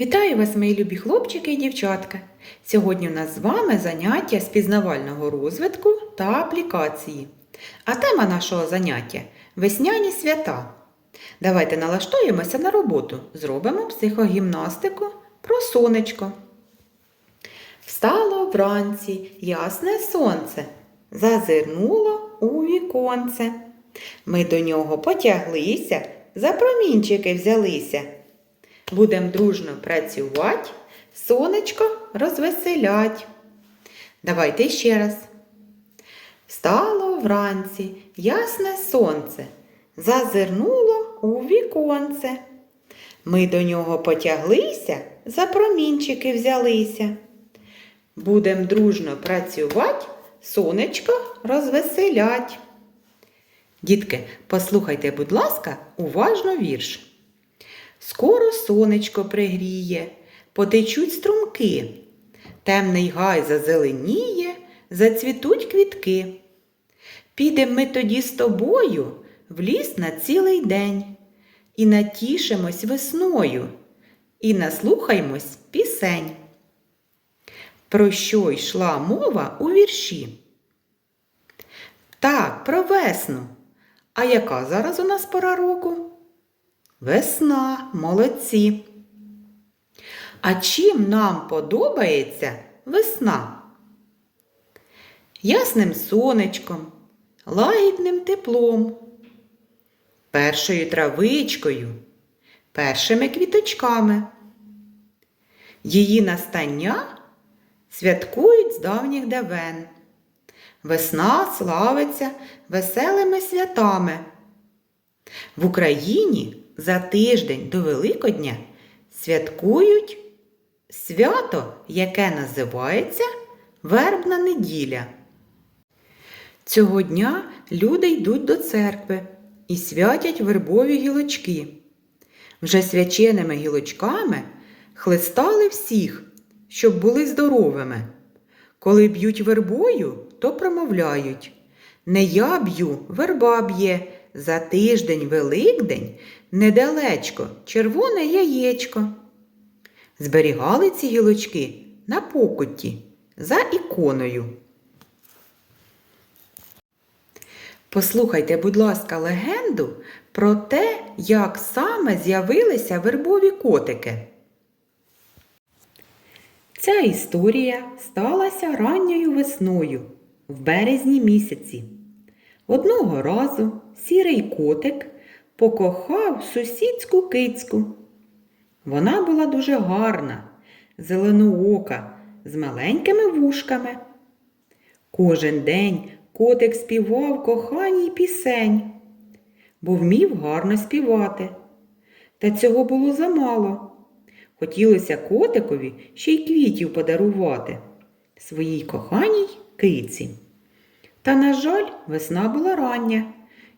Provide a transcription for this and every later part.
Вітаю вас, мої любі хлопчики і дівчатка! Сьогодні у нас з вами заняття з пізнавального розвитку та аплікації. А тема нашого заняття весняні свята. Давайте налаштуємося на роботу. Зробимо психогімнастику про сонечко. Встало вранці ясне сонце, зазирнуло у віконце. Ми до нього потяглися, за промінчики взялися. Будем дружно працювати, сонечко розвеселять. Давайте ще раз. Встало вранці ясне сонце, зазирнуло у віконце. Ми до нього потяглися, за промінчики взялися. Будем дружно працювати, сонечко розвеселять. Дітки, послухайте, будь ласка, уважно вірш. Скоро сонечко пригріє, потечуть струмки, темний гай зазеленіє, зацвітуть квітки. Підем ми тоді з тобою в ліс на цілий день, і натішимось весною, і наслухаймось пісень. Про що йшла мова у вірші? Так, про весну. А яка зараз у нас пора року? Весна, молодці. А чим нам подобається весна? Ясним сонечком, лагідним теплом, першою травичкою, першими квіточками. Її настання святкують з давніх давен. Весна славиться веселими святами. В Україні за тиждень до Великодня святкують свято, яке називається Вербна неділя. Цього дня люди йдуть до церкви і святять вербові гілочки. Вже свяченими гілочками хлистали всіх, щоб були здоровими. Коли б'ють вербою, то промовляють Не я б'ю, верба б'є, за тиждень Великдень недалечко червоне яєчко. Зберігали ці гілочки на покутті за іконою. Послухайте, будь ласка, легенду про те, як саме з'явилися вербові котики. Ця історія сталася ранньою весною в березні місяці. Одного разу сірий котик покохав сусідську кицьку. Вона була дуже гарна, зеленоока, з маленькими вушками. Кожен день котик співав коханій пісень, бо вмів гарно співати. Та цього було замало. Хотілося котикові ще й квітів подарувати своїй коханій киці. Та, на жаль, весна була рання,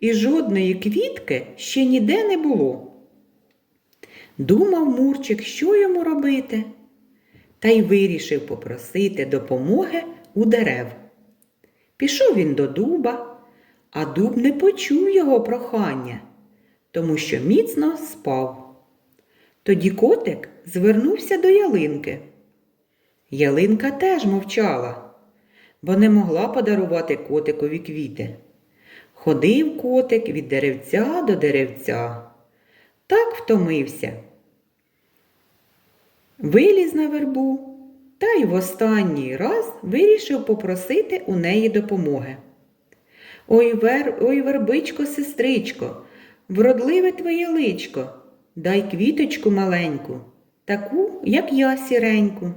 і жодної квітки ще ніде не було. Думав Мурчик, що йому робити, та й вирішив попросити допомоги у дерев. Пішов він до дуба, а дуб не почув його прохання, тому що міцно спав. Тоді котик звернувся до ялинки. Ялинка теж мовчала, бо не могла подарувати котикові квіти. Ходив котик від деревця до деревця. Так втомився. Виліз на вербу та й в останній раз вирішив попросити у неї допомоги. Ой, вер, ой, вербичко, сестричко, вродливе твоє личко, дай квіточку маленьку, таку, як я сіреньку,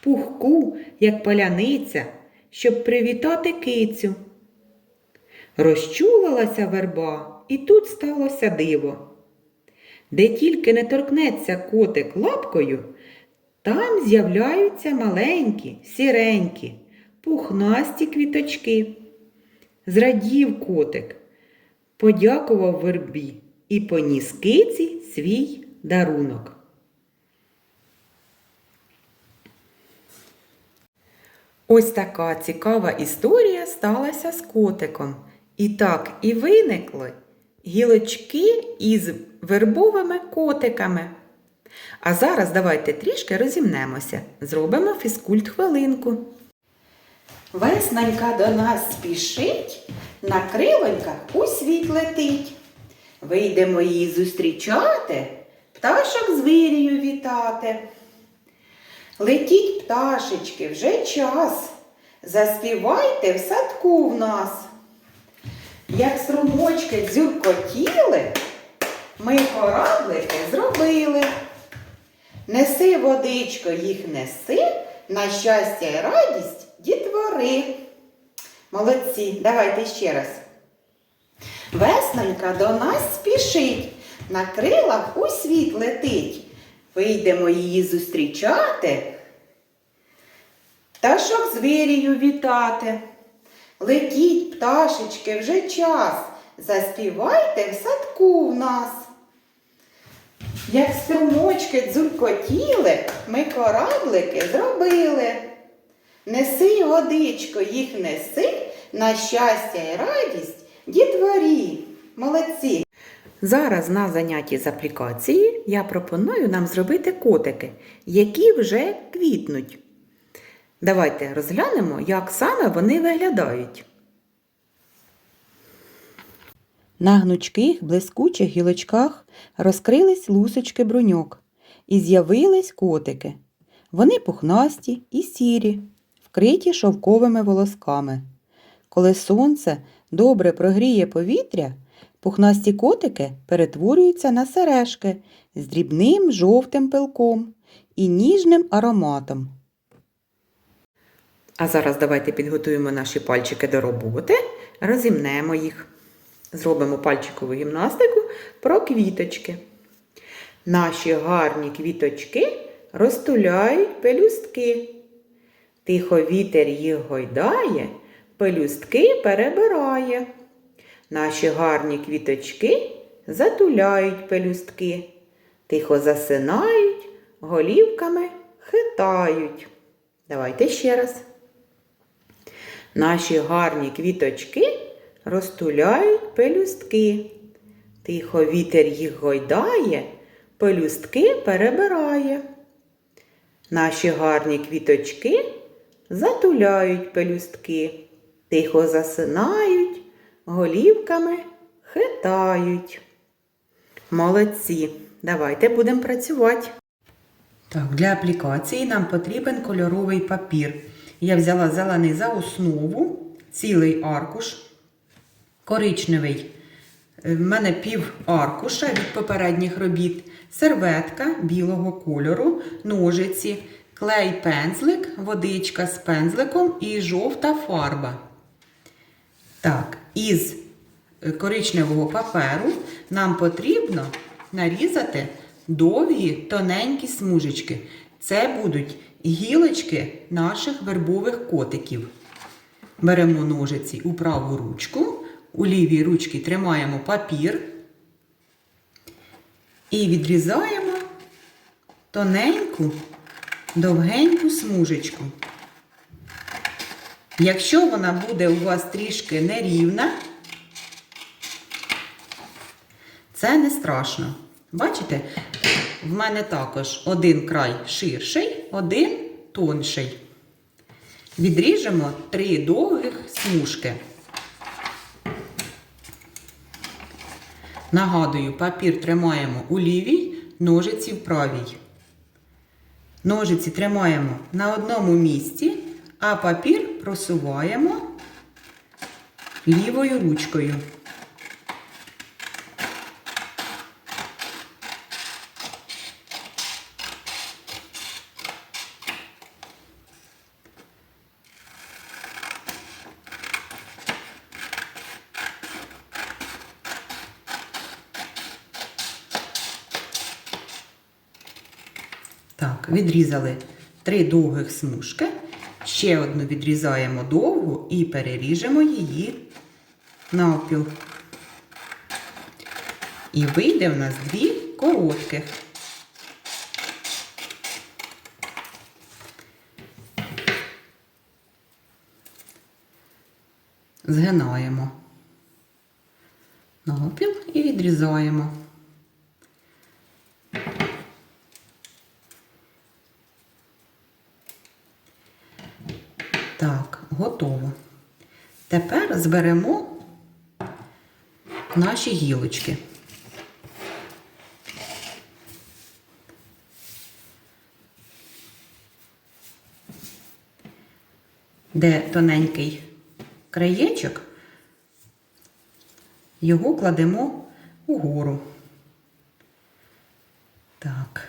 пухку, як паляниця, щоб привітати кицю. Розчулилася верба, і тут сталося диво. Де тільки не торкнеться котик лапкою, там з'являються маленькі, сіренькі, пухнасті квіточки. Зрадів котик, подякував вербі і поніс киці свій дарунок. Ось така цікава історія сталася з котиком. І так і виникли гілочки із вербовими котиками. А зараз давайте трішки розімнемося. Зробимо фізкульт хвилинку. Веснонька до нас спішить, на крилоньках у світ летить. Вийдемо її зустрічати, пташок з вирію вітати. Летіть, пташечки, вже час. Заспівайте в садку в нас. Як струмочки дзюркотіли, ми кораблики зробили. Неси, водичко, їх неси, на щастя і радість дітвори. Молодці, давайте ще раз. Веснонька до нас спішить, на крилах у світ летить. Вийдемо її зустрічати, пташок з вірію вітати. Летіть, пташечки, вже час, заспівайте в садку в нас. Як струмочки дзуркотіли, ми кораблики зробили. Неси, водичко, їх неси, на щастя і радість дітворі. Молодці. Зараз на занятті з аплікації я пропоную нам зробити котики, які вже квітнуть. Давайте розглянемо, як саме вони виглядають. На гнучких, блискучих гілочках розкрились лусочки бруньок і з'явились котики. Вони пухнасті і сірі, вкриті шовковими волосками. Коли сонце добре прогріє повітря, пухнасті котики перетворюються на сережки з дрібним жовтим пилком і ніжним ароматом. А зараз давайте підготуємо наші пальчики до роботи, розімнемо їх. Зробимо пальчикову гімнастику про квіточки. Наші гарні квіточки розтуляють пелюстки. Тихо вітер їх гойдає, пелюстки перебирає. Наші гарні квіточки затуляють пелюстки, тихо засинають, голівками хитають. Давайте ще раз. Наші гарні квіточки розтуляють пелюстки. Тихо вітер їх гойдає, пелюстки перебирає. Наші гарні квіточки затуляють пелюстки, тихо засинають, голівками хитають. Молодці. Давайте будемо працювати. Так, для аплікації нам потрібен кольоровий папір. Я взяла зелений за основу, цілий аркуш, коричневий. е, В мене пів аркуша від попередніх робіт, серветка білого кольору, ножиці, клей пензлик, водичка з пензликом і жовта фарба. Так, із е, коричневого паперу нам потрібно нарізати довгі тоненькі смужечки. Це будуть гілочки наших вербових котиків. Беремо ножиці у праву ручку, у лівій ручці тримаємо папір і відрізаємо тоненьку, довгеньку смужечку. Якщо вона буде у вас трішки нерівна, це не страшно. Бачите? В мене також один край ширший, один тонший. Відріжемо три довгих смужки. Нагадую, папір тримаємо у лівій, ножиці в правій. Ножиці тримаємо на одному місці, а папір просуваємо лівою ручкою. Так, відрізали три довгих смужки. Ще одну відрізаємо довгу і переріжемо її навпіл. І вийде в нас дві коротких. Згинаємо навпіл і відрізаємо. Так, готово. Тепер зберемо наші гілочки. Де тоненький краєчок, його кладемо угору. Так.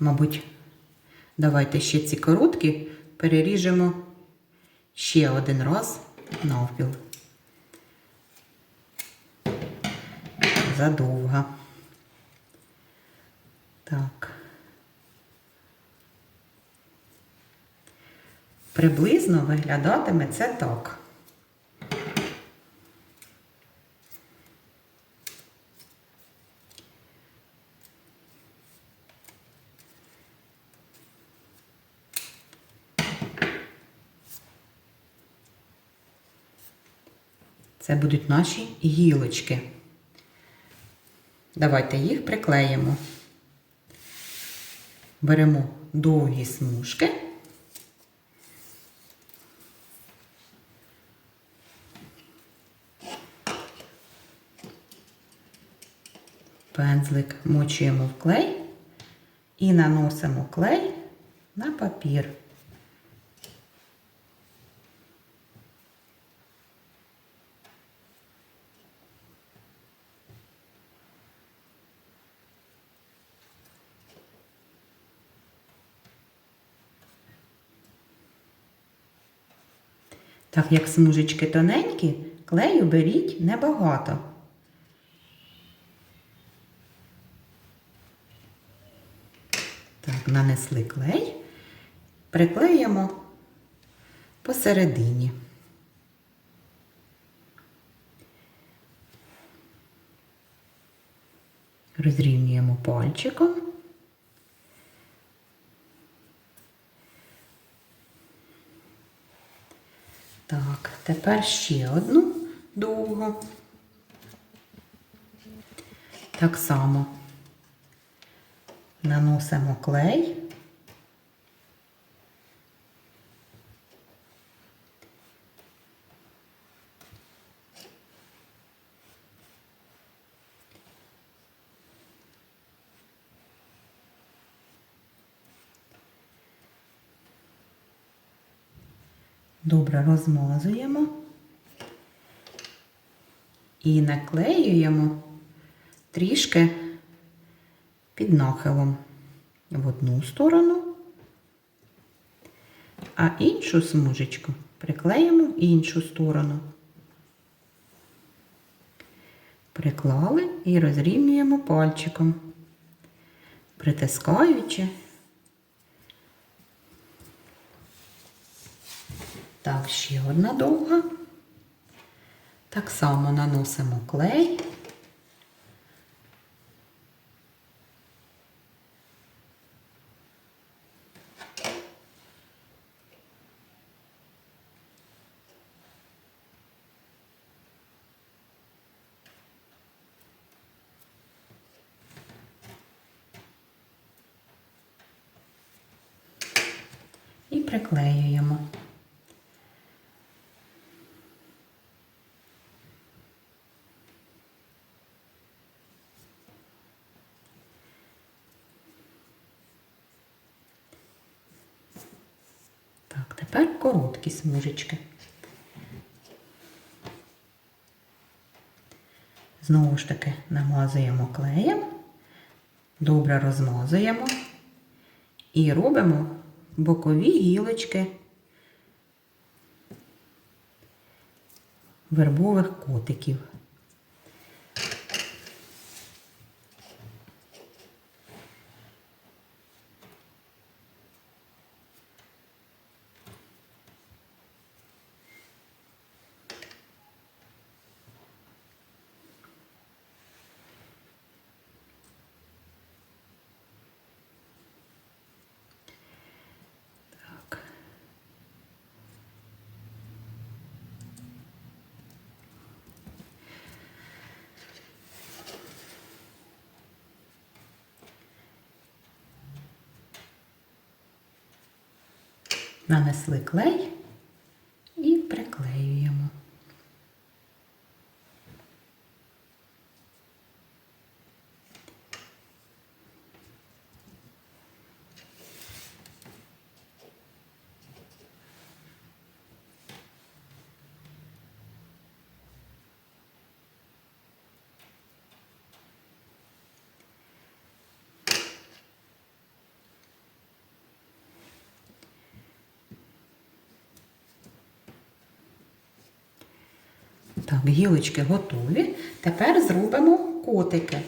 Мабуть, давайте ще ці короткі переріжемо ще один раз навпіл. Задовго. Так. Приблизно виглядатиме це так. Це будуть наші гілочки. Давайте їх приклеїмо. Беремо довгі смужки. Пензлик мочуємо в клей і наносимо клей на папір. Так як смужечки тоненькі, клею беріть небагато. Так, нанесли клей, приклеїмо посередині. Розрівнюємо пальчиком. Так, тепер ще одну довго. Так само наносимо клей. Добре розмазуємо і наклеюємо трішки під нахилом в одну сторону, а іншу смужечку приклеїмо в іншу сторону. Приклали і розрівнюємо пальчиком, притискаючи. Ще одна довга. Так само наносимо клей. І приклеюємо. Так, тепер короткі смужечки. Знову ж таки намазуємо клеєм, добре розмазуємо і робимо бокові гілочки вербових котиків. Нанесли клей і приклеюємо. Так, гілочки готові. Тепер зробимо котики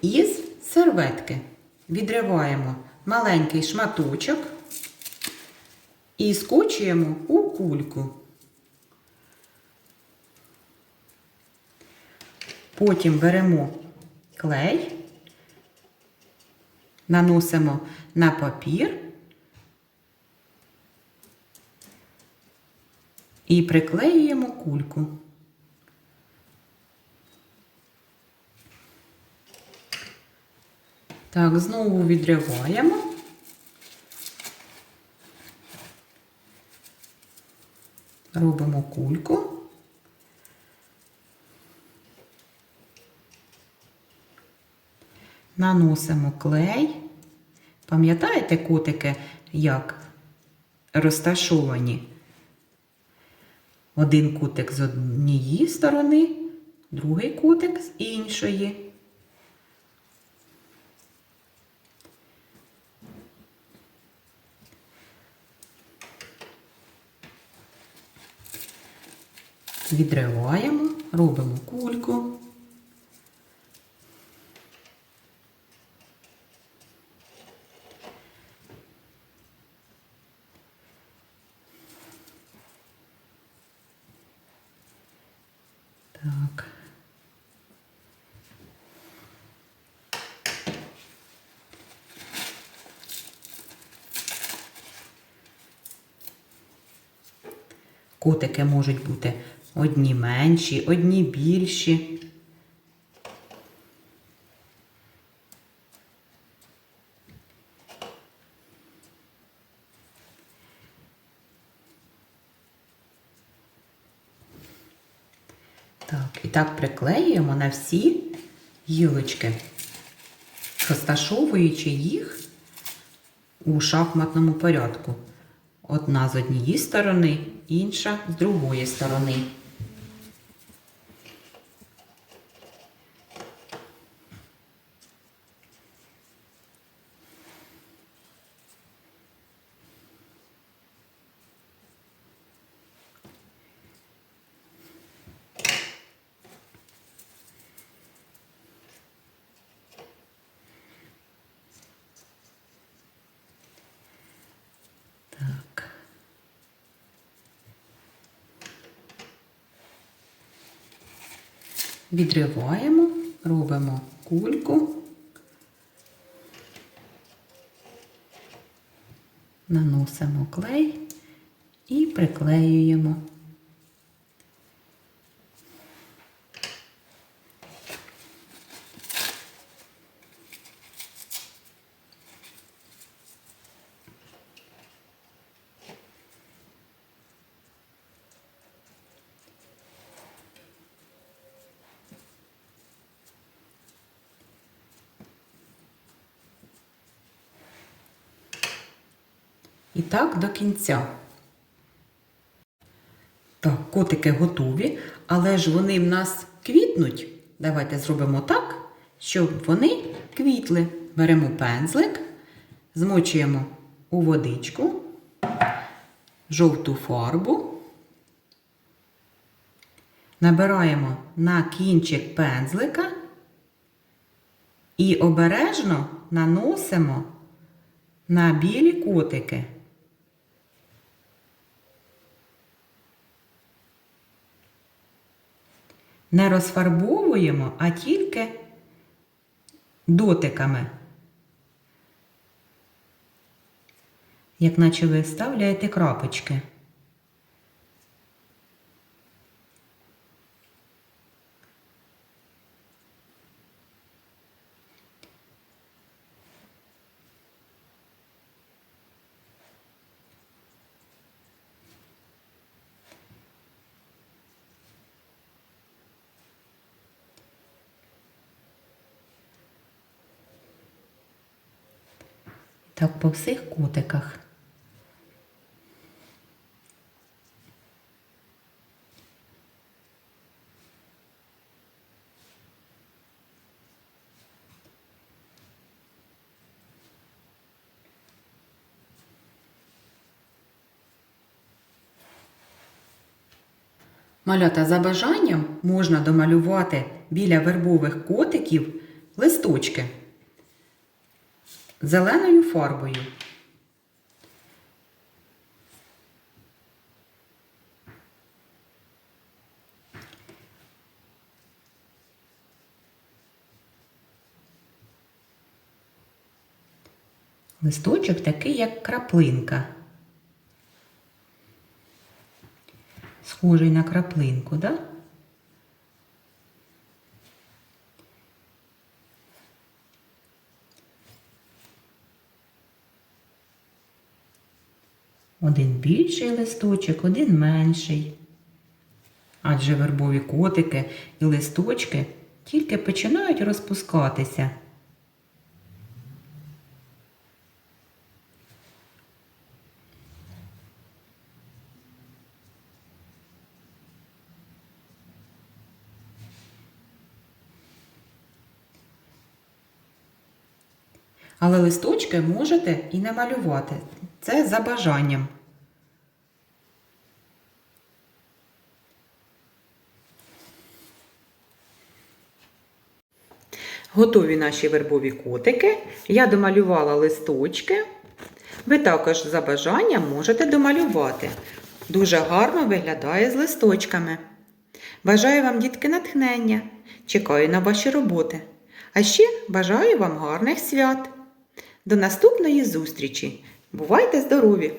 із серветки. Відриваємо маленький шматочок і скочуємо у кульку. Потім беремо клей, наносимо на папір і приклеюємо кульку. Так, знову відриваємо. Робимо кульку. Наносимо клей. Пам'ятаєте, котики, як розташовані? Один кутик з однієї сторони, другий кутик з іншої. Відриваємо, робимо кульку. Так. Котики можуть бути одні менші, одні більші. Так, і так приклеюємо на всі гілочки, розташовуючи їх у шахматному порядку. Одна з однієї сторони, інша з другої сторони. Відриваємо, робимо кульку, наносимо клей і приклеюємо. І так до кінця. Так, котики готові, але ж вони в нас квітнуть. Давайте зробимо так, щоб вони квітли. Беремо пензлик, змочуємо у водичку, жовту фарбу, набираємо на кінчик пензлика і обережно наносимо на білі котики. Не розфарбовуємо, а тільки дотиками. Як наче ви вставляєте крапочки. Так по всіх кутиках. Малята за бажанням можна домалювати біля вербових котиків листочки зеленою фарбою. Листочок такий, як краплинка. Схожий на краплинку, да? Один більший листочок, один менший. Адже вербові котики і листочки тільки починають розпускатися. Але листочки можете і не малювати. Це за бажанням. Готові наші вербові котики. Я домалювала листочки. Ви також за бажанням можете домалювати. Дуже гарно виглядає з листочками. Бажаю вам, дітки, натхнення. Чекаю на ваші роботи. А ще бажаю вам гарних свят. До наступної зустрічі. Бувайте здорові!